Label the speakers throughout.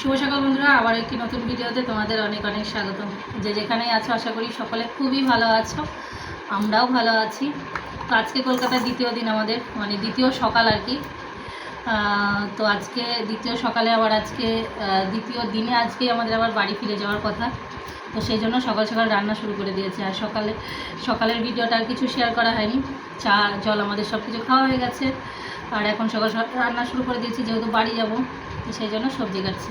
Speaker 1: শুভ সকাল বন্ধুরা, আবার একটি নতুন ভিডিওতে তোমাদের অনেক অনেক স্বাগত যে যেখানেই আছো, আশা করি সকলে খুবই ভালো আছো, আমরাও ভালো আছি। তো আজকে কলকাতার দ্বিতীয় দিন আমাদের মানে দ্বিতীয় সকাল আর কি। তো আজকে দ্বিতীয় সকালে আবার আজকে দ্বিতীয় দিনে আজকে আমাদের আবার বাড়ি ফিরে যাওয়ার কথা। তো সেই জন্য সকাল সকাল রান্না শুরু করে দিয়েছে। আর সকালে, সকালের ভিডিওটা আর কিছু শেয়ার করা হয়নি। চা, জল, আমাদের সব কিছু খাওয়া হয়ে গেছে। আর এখন সকাল সকাল রান্না শুরু করে দিয়েছি, যেহেতু বাড়ি যাব। তো সেই জন্য সবজি কাটছি।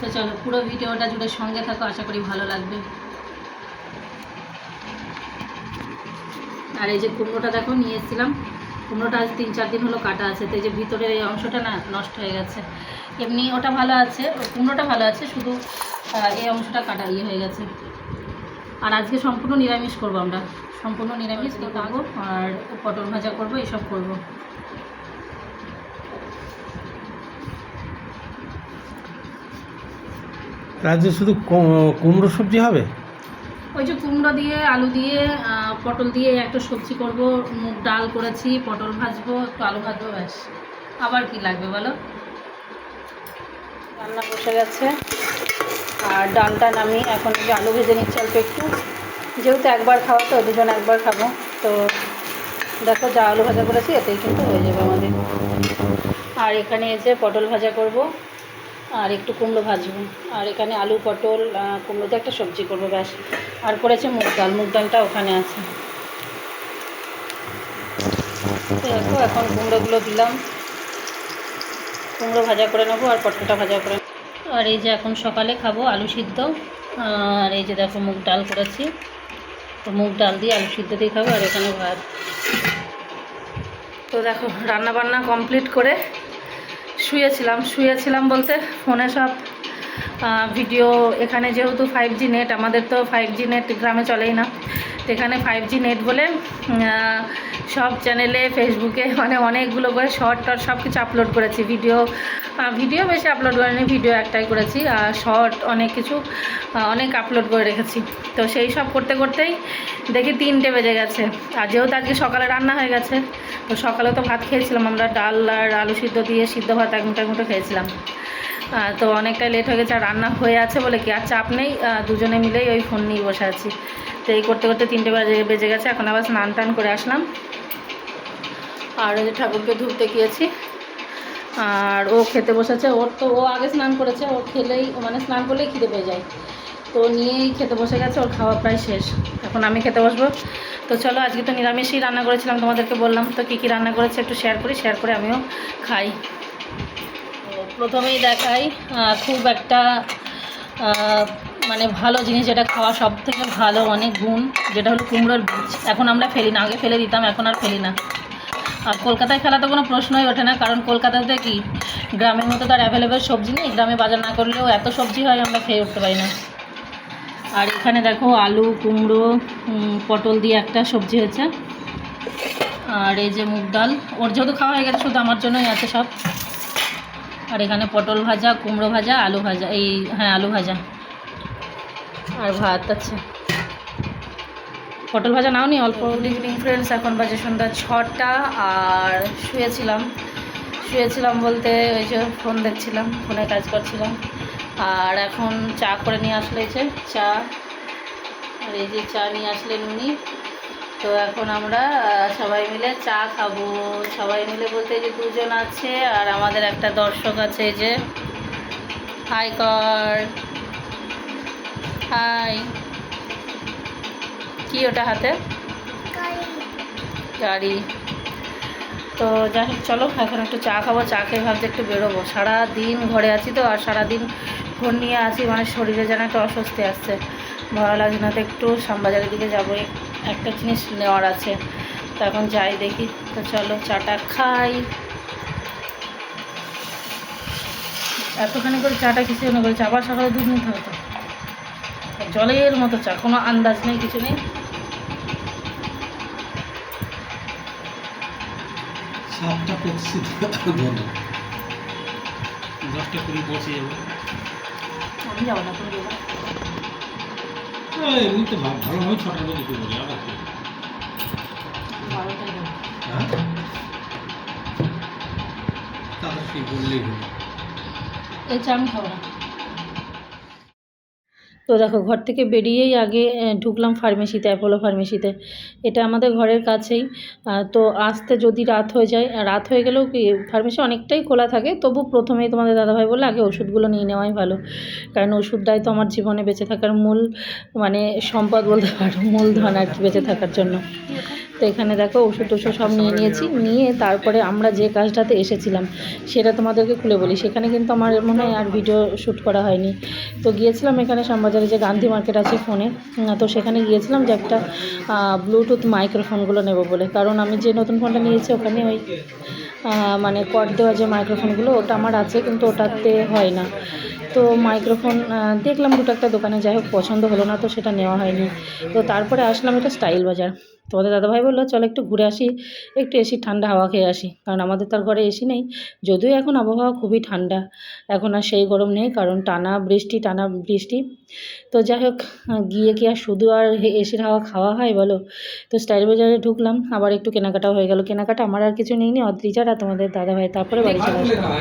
Speaker 1: তো চলো, পুরো ভিডিওটা জুড়ে সঙ্গে থাকো, আশা করি ভালো লাগবে। আর এই যে কুমড়োটা দেখো, নিয়ে এসেছিলাম। কুমড়োটা আজ তিন চার দিন হলো কাটা আছে, তো এই যে ভিতরের এই অংশটা না নষ্ট হয়ে গেছে। এমনি ওটা ভালো আছে কুমড়োটা ভালো আছে, শুধু এই অংশটা কাটা ইয়ে হয়ে গেছে। আর আজকে সম্পূর্ণ নিরামিষ করব আমরা। সম্পূর্ণ নিরামিষ করব আর পটল ভাজা করব, এসব করব।
Speaker 2: রাজ্যে শুধু কুমড়ো সবজি হবে?
Speaker 1: ওই যে কুমড়ো দিয়ে, আলু দিয়ে পটল দিয়ে একটা সবজি করব, মুগ ডাল করেছি, পটল ভাজবো, একটু আলু ভাজবো, ব্যাস। আবার কি লাগবে বলো? রান্না বসে গেছে। আর ডালটা নামিয়ে এখন যে আলু ভেজে নিচ্ছি অল্প একটু। যেহেতু একবার খাওয়া তো, দুজন একবার খাব, তো দেখো যা আলু ভাজা করেছি, এতেই কিন্তু হয়ে যাবে আমাদের। আর এখানে এসে পটল ভাজা করব। আর একটু কুমড়ো ভাজবো। আর এখানে আলু, পটল কুমড়োতে একটা সবজি করব, ব্যাস। আর করেছে মুগ ডাল। মুগ ডালটা ওখানে আছে। দেখো, এখন কুমড়োগুলো দিলাম। কুমড়ো ভাজা করে নেব আর পটলটা ভাজা করে। আর এই যে এখন সকালে খাব আলু সিদ্ধ। আর এই যে দেখো, মুগ ডাল করেছি। তো মুগ ডাল দিয়ে আলু সিদ্ধ দিয়ে খাব আর এখানে ভাত। তো দেখো রান্না বান্না কমপ্লিট করে শুয়েছিলাম শুয়েছিলাম বলতে ফোনে সব ভিডিও এখানে যেহেতু ফাইভ জি নেট আমাদের তো ফাইভ জি নেট গ্রামে চলেই না। তো এখানে ফাইভ জি নেট বলে সব চ্যানেলে ফেসবুকে মানে অনেকগুলো করে শর্ট টর্ট সব কিছু আপলোড করেছি ভিডিও ভিডিও বেশি আপলোড করিনি ভিডিও একটাই করেছি। আর শর্ট অনেক কিছু অনেক আপলোড করে রেখেছি। তো সেই সব করতে করতেই দেখি তিনটে বেজে গেছে। আর যেহেতু আজকে সকালে রান্না হয়ে গেছে, তো সকালে তো ভাত খেয়েছিলাম। আমরা ডাল আর আলু সিদ্ধ দিয়ে সিদ্ধ ভাত এক মুঠো খেয়েছিলাম। তো অনেকটাই লেট হয়ে গেছে, আর রান্না হয়ে আছে বলে কি, আর চাপ নেই দুজনে মিলেই ওই ফোন নিয়ে বসে আছি। তো এই করতে করতে তিনটে বাজে, বেজে গেছে, এখন আবার স্নান টান করে আসলাম। আর ওই যে ঠাকুরকে ধুতে গিয়েছি। আর ও খেতে বসেছে, ওর তো, ও আগে স্নান করেছে, ও খেলেই মানে স্নান করলেই খিদে পেয়ে যায়। তো নিয়েই খেতে বসে গেছে, ওর খাওয়া প্রায় শেষ। এখন আমি খেতে বসবো। তো চলো, আজকে তো নিরামিষই রান্না করেছিলাম তোমাদেরকে বললাম। তো কী কী রান্না করেছে একটু শেয়ার করি শেয়ার করে আমিও খাই। প্রথমেই দেখাই খুব একটা মানে ভালো জিনিস যেটা খাওয়া সব থেকে ভালো, অনেক গুণ, যেটা হলো কুমড়োর বীজ। এখন আমরা ফেলি না, আগে ফেলে দিতাম, এখন আর ফেলি না। আর কলকাতায় ফেলা তো কোনো প্রশ্নই ওঠে না, কারণ কলকাতাতে কি, গ্রামের মতো তার অ্যাভেলেবেল সবজি নেই, গ্রামে বাজার না করলেও এত সবজি হয়, আমরা খেয়ে উঠতে পারি না। আর এখানে দেখো আলু, কুমড়ো পটল দিয়ে একটা সবজি হয়েছে। আর এই যে মুগ ডাল, ওর যেহেতু খাওয়া হয়ে গেছে, শুধু আমার জন্যই আছে সব। আর এখানে পটল ভাজা কুমড়ো ভাজা আলু ভাজা এই হ্যাঁ আলু ভাজা। আর ভাত আছে। পটল ভাজা নাও নি অল্প ইভিনিং ফ্রেন্ডস এখন বাজে সন্ধ্যা ছটা আর শুয়েছিলাম। শুয়েছিলাম বলতে ওই যে ফোন দেখছিলাম ফোনে কাজ করছিলাম। আর এখন চা করে নিয়ে আসলে চা। আর এই যে চা নিয়ে আসলেন উনি। তো এখন আমরা সবাই মিলে চা খাব। সবাই মিলে বলতে যে দুজন আছে আর আমাদের একটা দর্শক আছে যে। হাই কর হাই কি ওটা হাতে? গাড়ি। তো যাই হোক, চলো, এখন একটু চা খাব, চা খেয়ে ভাবছি একটু বেরোবো। সারা দিন ঘরে আছি তো, আর সারা দিন ফোন নিয়ে আসি মানে শরীরে যেন একটা অস্বস্তি আসছে। ভালো লাগছে না তো একটু, শ্যামবাজারের দিকে যাব একটা জিনিস নেওয়ার আছে। তো এখন যাই দেখি। তো চলো চাটা খাই। এতখানি করে চাটা কিছু জন্য করেছে? আবার সকালে দুধ নিতে হবে তো। জলের মতো চা কোনো আন্দাজ নেই কিছু নেই।
Speaker 2: সাতটা পেপসি দশটা কুড়ি পৌঁছে যাব।
Speaker 1: আমি যাব না তুমি যাব
Speaker 2: এমনিতে ভালো ভালোভাবে ছটার মধ্যে করে আবার হ্যাঁ? সেই বললেই হলো?
Speaker 1: এই চা আমি খাব না। তো দেখো, ঘর থেকে বেরিয়েই আগে ঢুকলাম ফার্মেসিতে অ্যাপোলো ফার্মেসিতে এটা আমাদের ঘরের কাছেই। তো আসতে যদি রাত হয়ে যায় রাত হয়ে গেলেও কি ফার্মেসি অনেকটাই খোলা থাকে, তবু প্রথমেই তোমাদের দাদাভাই বলল, আগে ওষুধগুলো নিয়ে নেওয়াই ভালো। কারণ ওষুধটাই তো আমার জীবনে বেঁচে থাকার মূল মানে সম্পদ বলতে পারো, মূলধন আর কি বেঁচে থাকার জন্য। তো এখানে দেখো ওষুধ টষুধ সব নিয়ে নিয়েছি। নিয়ে তারপরে আমরা যে কাজটাতে এসেছিলাম, সেটা তোমাদেরকে খুলে বলি। সেখানে কিন্তু আমার মনে হয় আর ভিডিও শ্যুট করা হয়নি। তো গিয়েছিলাম এখানে শ্যামবাজারে যে গান্ধী মার্কেট আছে ফোনে। তো সেখানে গিয়েছিলাম যে একটা ব্লুটুথ মাইক্রোফোনগুলো নেব বলে। কারণ আমি যে নতুন ফোনটা নিয়েছি, ওখানে ওই মানে কট দেওয়া যে মাইক্রোফোনগুলো ওটা আমার আছে, কিন্তু ওটাতে হয় না। তো মাইক্রোফোন দেখলাম দুটো একটা দোকানে, যাই হোক, পছন্দ হলো না, তো সেটা নেওয়া হয়নি। তো তারপরে আসলাম এটা স্টাইল বাজার। তোমাদের দাদাভাই বলল, চলো একটু ঘুরে আসি, একটু এসি ঠান্ডা হাওয়া খেয়ে আসি। কারণ আমাদের তার ঘরে এসি নেই, যদিও এখন আবহাওয়া খুবই ঠান্ডা। এখন আর সেই গরম নেই, কারণ টানা বৃষ্টি টানা বৃষ্টি। তো যাই হোক, গিয়ে কি আর শুধু আর এসির হাওয়া খাওয়া হয় বলো? তো স্টাইল বাজারে ঢুকলাম, আবার একটু কেনাকাটাও হয়ে গেল। কেনাকাটা আমার আর কিছু নেই নি অদ্রিজার আর তোমাদের দাদাভাই, তারপরে বাড়ি চলে আসলাম।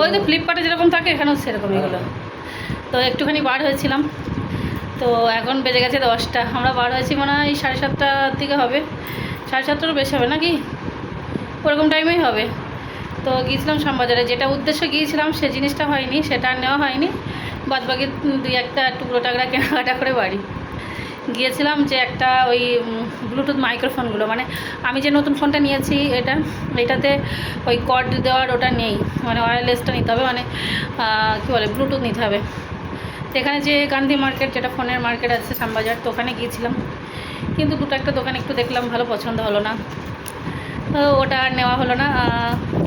Speaker 1: ওই তো ফ্লিপকার্টে যেরকম থাকে, এখানেও সেরকমই হলো তো একটুখানি বার হয়েছিলাম। তো এখন বেজে গেছে দশটা। আমরা বার হয়েছি মনে হয় সাড়ে সাতটার দিকে হবে। সাড়ে সাতটারও বেশি হবে নাকি? ওরকম টাইমেই হবে। তো গিয়েছিলাম শ্যামবাজারে। যেটা উদ্দেশ্য গিয়েছিলাম, সে জিনিসটা হয়নি, সেটা আর নেওয়া হয়নি। বাদ বাকি দুই একটা টুকরো টাকরা কেনাকাটা করে বাড়ি। গিয়েছিলাম যে একটা ওই ব্লুটুথ মাইক্রোফোনগুলো মানে আমি যে নতুন ফোনটা নিয়েছি এটা, এটাতে ওই কর্ড দেওয়ার ওটা নেই। মানে ওয়্যারলেসটা নিতে হবে। মানে কী বলে ব্লুটুথ নিতে হবে। তো এখানে যে গান্ধী মার্কেট, যেটা ফোনের মার্কেট আছে শ্যামবাজার, তো ওখানে গিয়েছিলাম। কিন্তু দুটো একটা দোকান একটু দেখলাম, ভালো পছন্দ হলো না। তো ওটা আর নেওয়া হলো না।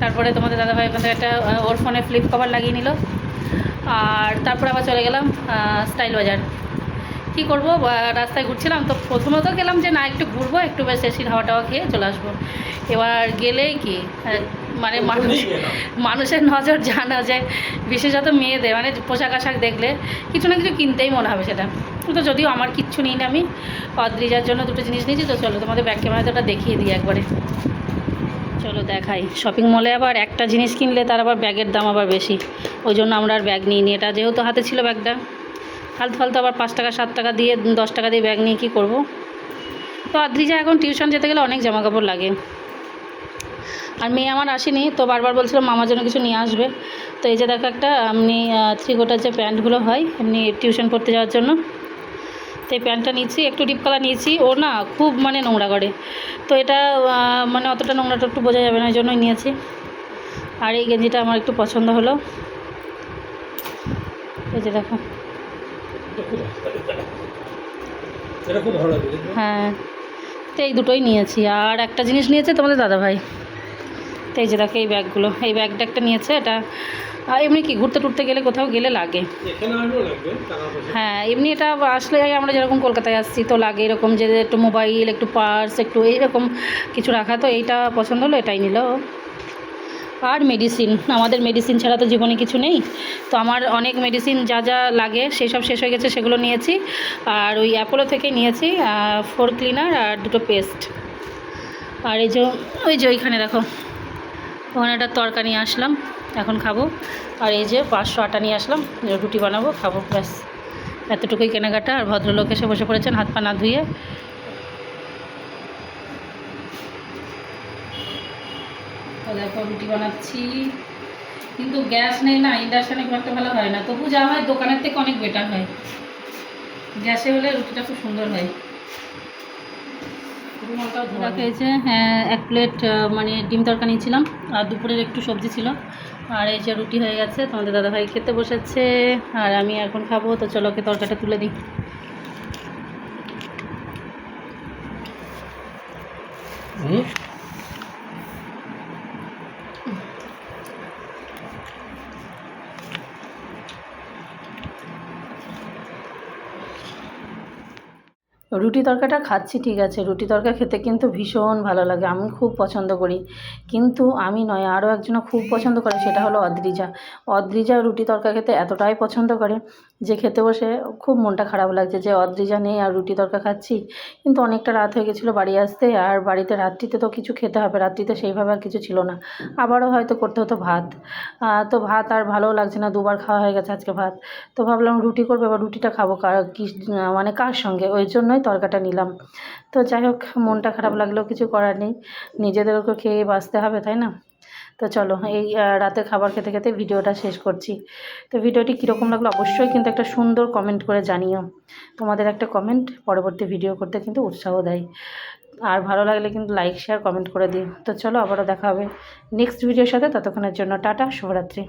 Speaker 1: তারপরে তোমাদের দাদাভাই ওখান থেকে একটা ওর ফোনে ফ্লিপ কভার লাগিয়ে নিল। আর তারপরে আবার চলে গেলাম স্টাইল বাজার। কী করব? রাস্তায় ঘুরছিলাম, তো প্রথমত গেলাম যে না, একটু ঘুরবো, একটু বেশ এসির হাওয়া টাওয়া খেয়ে চলে আসব। এবার গেলেই কি মানে মানুষ মানুষের নজর জানা যায় বিশেষত মেয়েদের মানে পোশাক আশাক দেখলে কিছু না কিছু কিনতেই মনে হবে সেটা। তো যদিও আমার কিচ্ছু নিই না আমি, অদ্রিজার জন্য দুটো জিনিস নিয়েছি, তো চলো তোমাদের ব্যাক ক্যামেরাতে ওটা দেখিয়ে দিই একবারে। চলো দেখাই। শপিং মলে আবার একটা জিনিস কিনলে তার আবার ব্যাগের দাম আবার বেশি। ওই জন্য আমরা আর ব্যাগ নিই নি এটা যেহেতু হাতে ছিল ব্যাগটা, ফালতু ফালতু আবার পাঁচ টাকা, সাত টাকা দিয়ে, দশ টাকা দিয়ে ব্যাগ নিয়ে কী করব? তো আদ্রিজা এখন টিউশন যেতে গেলে অনেক জামা কাপড় লাগে। আর মেয়ে আমার আসেনি তো বারবার বলছিল মামার জন্য কিছু নিয়ে আসবে। তো এই যে দেখো একটা এমনি থ্রি কোটার যে প্যান্টগুলো হয় এমনি টিউশন পড়তে যাওয়ার জন্য। তো এই প্যান্টটা নিয়েছি একটু ডিপ কালার নিয়েছি ও না খুব মানে নোংরা করে। তো এটা মানে অতটা নোংরাটা একটু বোঝা যাবে না ওই জন্যই নিয়েছি। আর এই গেঞ্জিটা আমার একটু পছন্দ হলো। এই যে দেখো। হ্যাঁ। তো এই দুটোই নিয়েছি আর একটা জিনিস নিয়েছে তোমাদের দাদাভাই। তো এই যে দেখো এই ব্যাগগুলো এই ব্যাগটা একটা নিয়েছে এটা আর এমনি কি ঘুরতে টুরতে গেলে কোথাও গেলে লাগে। হ্যাঁ এমনি এটা আসলে আমরা যেরকম কলকাতায় আসছি তো লাগে এরকম যে একটু মোবাইল একটু পার্স একটু এইরকম কিছু রাখা তো এইটা পছন্দ হলো এটাই নিল। আর মেডিসিন আমাদের মেডিসিন ছাড়া তো জীবনে কিছু নেই। তো আমার অনেক মেডিসিন যা যা লাগে সেই সব শেষ হয়ে গেছে সেগুলো নিয়েছি। আর ওই অ্যাপোলো থেকে নিয়েছি ফোর ক্লিনার আর দুটো পেস্ট আর এই যে ওই যে ওইখানে দেখো ওখানে একটা তরকা নিয়ে আসলাম, এখন খাব। আর এই যে পাঁচশো আটা নিয়ে আসলাম রুটি বানাবো, খাব, ব্যাস। এতটুকুই কেনাকাটা, আর ভদ্রলোক এসে বসে পড়েছেন, হাত পা না ধুয়ে। তো দেখো, রুটি বানাচ্ছি। কিন্তু গ্যাস নেই না, ইন্ডাকশানে খুব একটা ভালো হয় না। তবু যা হয়, দোকানের থেকে অনেক বেটার হয়। গ্যাসে হলে রুটিটা খুব সুন্দর হয়। দেখো খেয়েছে। হ্যাঁ এক প্লেট মানে ডিম তরকা নিয়েছিলাম। আর দুপুরের একটু সবজি ছিল। আর এই যে রুটি হয়ে গেছে, তোমাদের দাদাভাই খেতে বসেছে। আর আমি এখন খাব, তো চলো ওকে তরকাটা তুলে দিই।
Speaker 2: হুম?
Speaker 1: রুটি তরকাটা খাচ্ছি, ঠিক আছে। রুটি তরকা খেতে কিন্তু ভীষণ ভালো লাগে, আমি খুব পছন্দ করি। কিন্তু আমি নয়, আরও একজনা খুব পছন্দ করে, সেটা হলো অদ্রিজা। অদ্রিজা রুটি তরকা খেতে এতটাই পছন্দ করে যে খেতে বসে খুব মনটা খারাপ লাগছে যে অদ্রিজা নেই আর রুটি তরকা খাচ্ছি। কিন্তু অনেকটা রাত হয়ে গেছিল বাড়ি আসতে, আর বাড়িতে রাত্রিতে তো কিছু খেতে হবে, রাত্রিতে সেইভাবে আর কিছু ছিল না। আবারও হয়তো করতে হতো ভাত। তো ভাত আর ভালোও লাগছে না, দুবার খাওয়া হয়ে গেছে আজকে ভাত। তো ভাবলাম রুটি করবে, এবার রুটিটা খাব, কার মানে কার সঙ্গে? ওই জন্যই তরকাটা নিলাম। তো যাই হোক, মনটা খারাপ লাগলেও কিছু করার নেই। নিজেদেরকে খেয়ে বাঁচতে হবে, তাই না? তো চলো, এই রাতে খাবার খেতে খেতে ভিডিওটা শেষ করছি। তো ভিডিওটি কীরকম লাগল অবশ্যই কিন্তু একটা সুন্দর কমেন্ট করে জানিও। তোমাদের একটা কমেন্ট পরবর্তী ভিডিও করতে কিন্তু উৎসাহ দেয়। আর ভালো লাগলে কিন্তু লাইক শেয়ার কমেন্ট করে দিই তো চলো, আবারও দেখা হবে নেক্সট ভিডিওর সাথে। ততক্ষণের জন্য টাটা, শুভরাত্রি।